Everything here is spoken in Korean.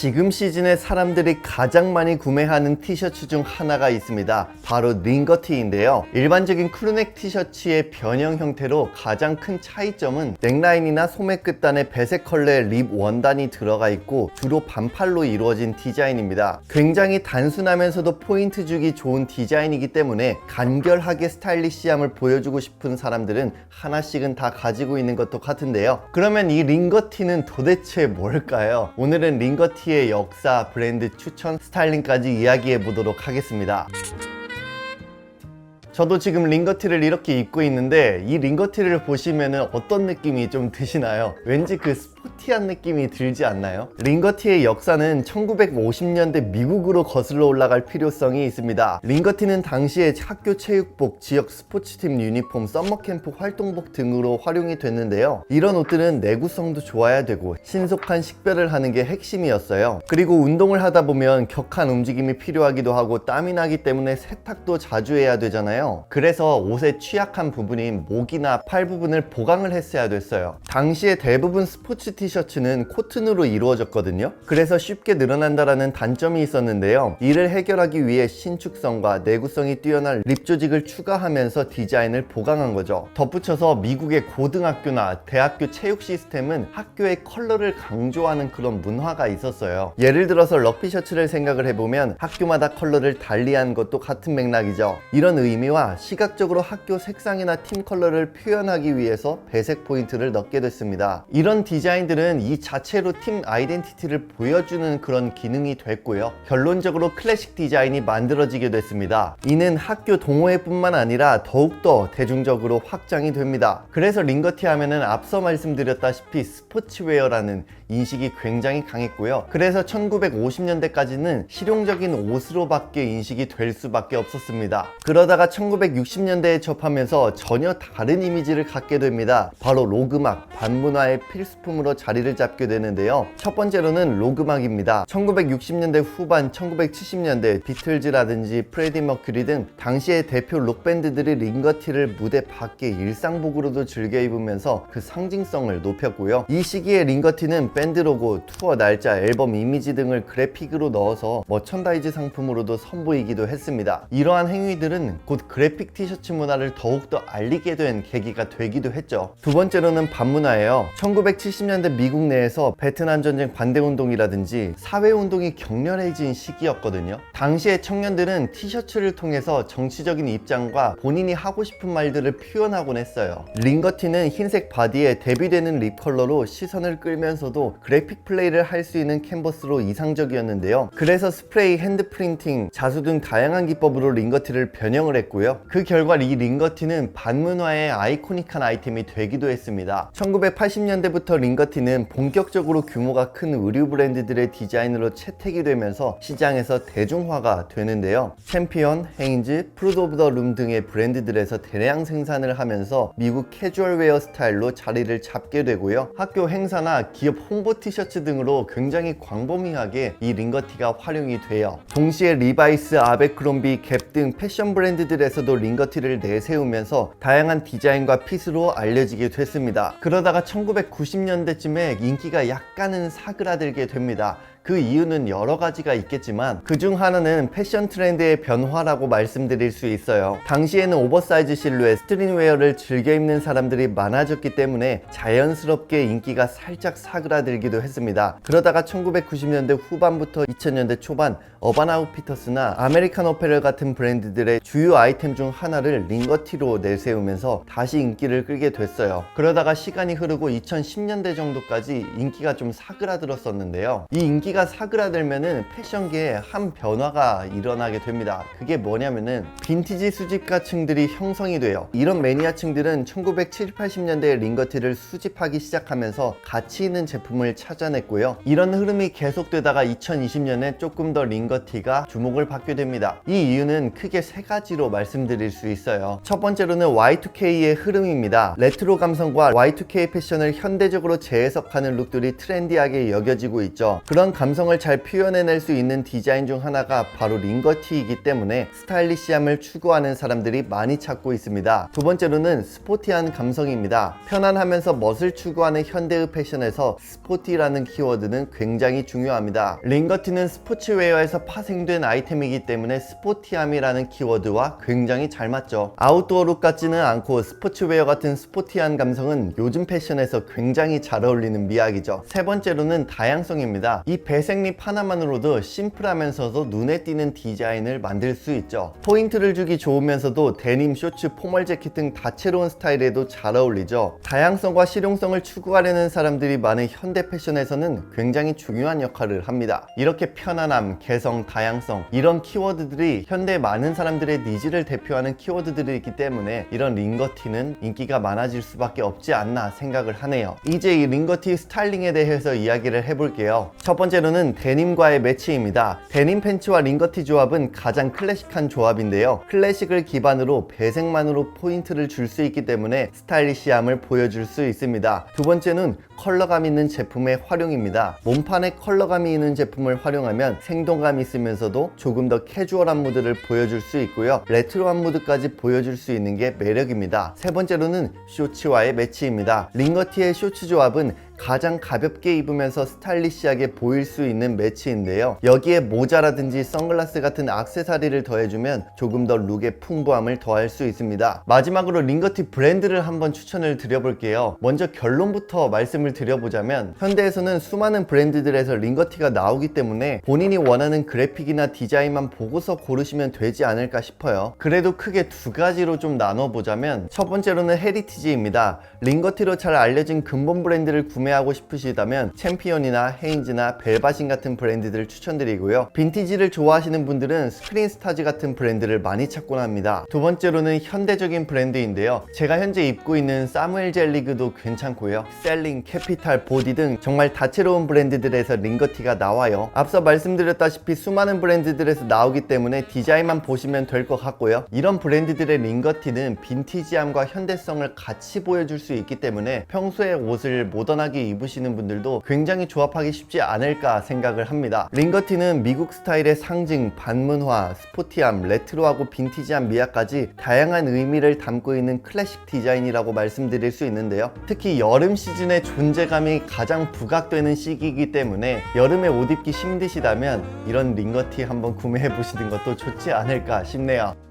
지금 시즌에 사람들이 가장 많이 구매하는 티셔츠 중 하나가 있습니다. 바로 링거티인데요. 일반적인 크루넥 티셔츠의 변형 형태로 가장 큰 차이점은 넥라인이나 소매 끝단에 배색 컬러의 립 원단이 들어가 있고 주로 반팔로 이루어진 디자인입니다. 굉장히 단순하면서도 포인트 주기 좋은 디자인이기 때문에 간결하게 스타일리시함을 보여주고 싶은 사람들은 하나씩은 다 가지고 있는 것도 같은데요. 그러면 이 링거티는 도대체 뭘까요? 오늘은 링거티 의 역사, 브랜드 추천, 스타일링까지 이야기해 보도록 하겠습니다. 저도 지금 링거티를 이렇게 입고 있는데 이 링거티를 보시면 어떤 느낌이 좀 드시나요? 왠지 그 스포티한 느낌이 들지 않나요? 링거티의 역사는 1950년대 미국으로 거슬러 올라갈 필요성이 있습니다. 링거티는 당시에 학교 체육복, 지역 스포츠팀 유니폼, 썸머캠프 활동복 등으로 활용이 됐는데요. 이런 옷들은 내구성도 좋아야 되고 신속한 식별을 하는 게 핵심이었어요. 그리고 운동을 하다 보면 격한 움직임이 필요하기도 하고 땀이 나기 때문에 세탁도 자주 해야 되잖아요. 그래서 옷의 취약한 부분인 목이나 팔 부분을 보강을 했어야 됐어요. 당시에 대부분 스포츠 티셔츠는 코튼으로 이루어졌거든요. 그래서 쉽게 늘어난다라는 단점이 있었는데요. 이를 해결하기 위해 신축성과 내구성이 뛰어난 립 조직을 추가하면서 디자인을 보강한 거죠. 덧붙여서 미국의 고등학교나 대학교 체육 시스템은 학교의 컬러를 강조하는 그런 문화가 있었어요. 예를 들어서 럭비 셔츠를 생각을 해보면 학교마다 컬러를 달리한 것도 같은 맥락이죠. 이런 의미와 시각적으로 학교 색상이나 팀 컬러를 표현하기 위해서 배색 포인트를 넣게 됐습니다. 이런 디자인 들은 이 자체로 팀 아이덴티티를 보여주는 그런 기능이 됐고요. 결론적으로 클래식 디자인이 만들어지게 됐습니다. 이는 학교 동호회뿐만 아니라 더욱더 대중적으로 확장이 됩니다. 그래서 링거티 하면은 앞서 말씀드렸다시피 스포츠웨어라는 인식이 굉장히 강했고요. 그래서 1950년대까지는 실용적인 옷으로밖에 인식이 될 수밖에 없었습니다. 그러다가 1960년대에 접하면서 전혀 다른 이미지를 갖게 됩니다. 바로 로그막, 반문화의 필수품으로 자리를 잡게 되는데요. 첫 번째로는 로그막입니다. 1960년대 후반, 1970년대 비틀즈라든지 프레디 머큐리 등 당시의 대표 록밴드들이 링거티를 무대 밖에 일상복으로도 즐겨 입으면서 그 상징성을 높였고요. 이 시기에 링거티는 밴드 로고, 투어 날짜, 앨범 이미지 등을 그래픽으로 넣어서 머천다이즈 상품으로도 선보이기도 했습니다. 이러한 행위들은 곧 그래픽 티셔츠 문화를 더욱더 알리게 된 계기가 되기도 했죠. 두 번째로는 반문화예요. 1970년 대 미국 내에서 베트남 전쟁 반대 운동이라든지 사회 운동이 격렬해진 시기였거든요. 당시의 청년들은 티셔츠를 통해서 정치적인 입장과 본인이 하고 싶은 말들을 표현하곤 했어요. 링거티는 흰색 바디에 대비되는 립 컬러로 시선을 끌면서도 그래픽 플레이를 할 수 있는 캔버스로 이상적이었는데요. 그래서 스프레이, 핸드 프린팅, 자수 등 다양한 기법으로 링거티를 변형을 했고요. 그 결과 이 링거티는 반문화의 아이코닉한 아이템이 되기도 했습니다. 1980년대부터 링거티 는 본격적으로 규모가 큰 의류 브랜드들의 디자인으로 채택이 되면서 시장에서 대중화가 되는데요. 챔피언, 헤인즈, 프루드 오브 더 룸 등의 브랜드들에서 대량 생산을 하면서 미국 캐주얼웨어 스타일로 자리를 잡게 되고요. 학교 행사나 기업 홍보 티셔츠 등으로 굉장히 광범위하게 이 링거티가 활용이 돼요. 동시에 리바이스, 아베크롬비, 갭 등 패션 브랜드들에서도 링거티를 내세우면서 다양한 디자인과 핏으로 알려지게 됐습니다. 그러다가 1990년대 쯤에 인기가 약간은 사그라들게 됩니다. 그 이유는 여러 가지가 있겠지만 그중 하나는 패션 트렌드의 변화라고 말씀드릴 수 있어요. 당시에는 오버사이즈 실루엣, 스트링웨어를 즐겨 입는 사람들이 많아졌기 때문에 자연스럽게 인기가 살짝 사그라들기도 했습니다. 그러다가 1990년대 후반부터 2000년대 초반 어반 아웃피터스나 아메리칸 어페럴 같은 브랜드들의 주요 아이템 중 하나를 링거티로 내세우면서 다시 인기를 끌게 됐어요. 그러다가 시간이 흐르고 2010년대 정도까지 인기가 좀 사그라들었었는데요. 이 인기 가 사그라들면은 패션계에 한 변화가 일어나게 됩니다. 그게 뭐냐면은 빈티지 수집가층들이 형성이 돼요. 이런 매니아층들은 1970, 80년대에 링거티를 수집하기 시작하면서 가치 있는 제품을 찾아냈고요. 이런 흐름이 계속되다가 2020년에 조금 더 링거티가 주목을 받게 됩니다. 이 이유는 크게 세 가지로 말씀드릴 수 있어요. 첫 번째로는 Y2K의 흐름입니다. 레트로 감성과 Y2K 패션을 현대적으로 재해석하는 룩들이 트렌디하게 여겨지고 있죠. 그런 감성을 잘 표현해낼 수 있는 디자인 중 하나가 바로 링거티이기 때문에 스타일리시함을 추구하는 사람들이 많이 찾고 있습니다. 두 번째로는 스포티한 감성입니다. 편안하면서 멋을 추구하는 현대의 패션에서 스포티라는 키워드는 굉장히 중요합니다. 링거티는 스포츠웨어에서 파생된 아이템이기 때문에 스포티함이라는 키워드와 굉장히 잘 맞죠. 아웃도어 룩 같지는 않고 스포츠웨어 같은 스포티한 감성은 요즘 패션에서 굉장히 잘 어울리는 미학이죠. 세 번째로는 다양성입니다. 이 배색립 하나만으로도 심플하면서도 눈에 띄는 디자인을 만들 수 있죠. 포인트를 주기 좋으면서도 데님, 쇼츠, 포멀 재킷 등 다채로운 스타일에도 잘 어울리죠. 다양성과 실용성을 추구하려는 사람들이 많은 현대 패션에서는 굉장히 중요한 역할을 합니다. 이렇게 편안함, 개성, 다양성 이런 키워드들이 현대 많은 사람들의 니즈를 대표하는 키워드들이기 때문에 이런 링거티는 인기가 많아질 수밖에 없지 않나 생각을 하네요. 이제 이 링거티 스타일링에 대해서 이야기를 해볼게요. 첫 번째 로는 데님과의 매치입니다. 데님 팬츠와 링거티 조합은 가장 클래식한 조합인데요. 클래식을 기반으로 배색만으로 포인트를 줄 수 있기 때문에 스타일리시함을 보여줄 수 있습니다. 두 번째는 컬러감 있는 제품의 활용입니다. 몸판에 컬러감이 있는 제품을 활용하면 생동감 있으면서도 조금 더 캐주얼한 무드를 보여줄 수 있고요. 레트로한 무드까지 보여줄 수 있는 게 매력입니다. 세 번째로는 쇼츠와의 매치입니다. 링거티의 쇼츠 조합은 가장 가볍게 입으면서 스타일리시하게 보일 수 있는 매치인데요. 여기에 모자라든지 선글라스 같은 악세사리를 더해주면 조금 더 룩의 풍부함을 더할 수 있습니다. 마지막으로 링거티 브랜드를 한번 추천을 드려볼게요. 먼저 결론부터 말씀을 드려보자면 현대에서는 수많은 브랜드들에서 링거티가 나오기 때문에 본인이 원하는 그래픽이나 디자인만 보고서 고르시면 되지 않을까 싶어요. 그래도 크게 두 가지로 좀 나눠보자면 첫 번째로는 헤리티지입니다. 링거티로 잘 알려진 근본 브랜드를 구매 하고 싶으시다면 챔피언이나 헤인즈나 벨바신 같은 브랜드들 추천드리고요. 빈티지를 좋아하시는 분들은 스크린스타즈 같은 브랜드를 많이 찾곤 합니다. 두 번째로는 현대적인 브랜드인데요. 제가 현재 입고 있는 사무엘 젤리그도 괜찮고요. 셀링, 캐피탈, 보디 등 정말 다채로운 브랜드들에서 링거티가 나와요. 앞서 말씀드렸다시피 수많은 브랜드들에서 나오기 때문에 디자인만 보시면 될 것 같고요. 이런 브랜드들의 링거티는 빈티지함과 현대성을 같이 보여줄 수 있기 때문에 평소에 옷을 모던 하게 입으시는 분들도 굉장히 조합하기 쉽지 않을까 생각을 합니다. 링거티는 미국 스타일의 상징, 반문화, 스포티함, 레트로하고 빈티지한 미학까지 다양한 의미를 담고 있는 클래식 디자인이라고 말씀드릴 수 있는데요. 특히 여름 시즌의 존재감이 가장 부각되는 시기이기 때문에 여름에 옷 입기 힘드시다면 이런 링거티 한번 구매해 보시는 것도 좋지 않을까 싶네요.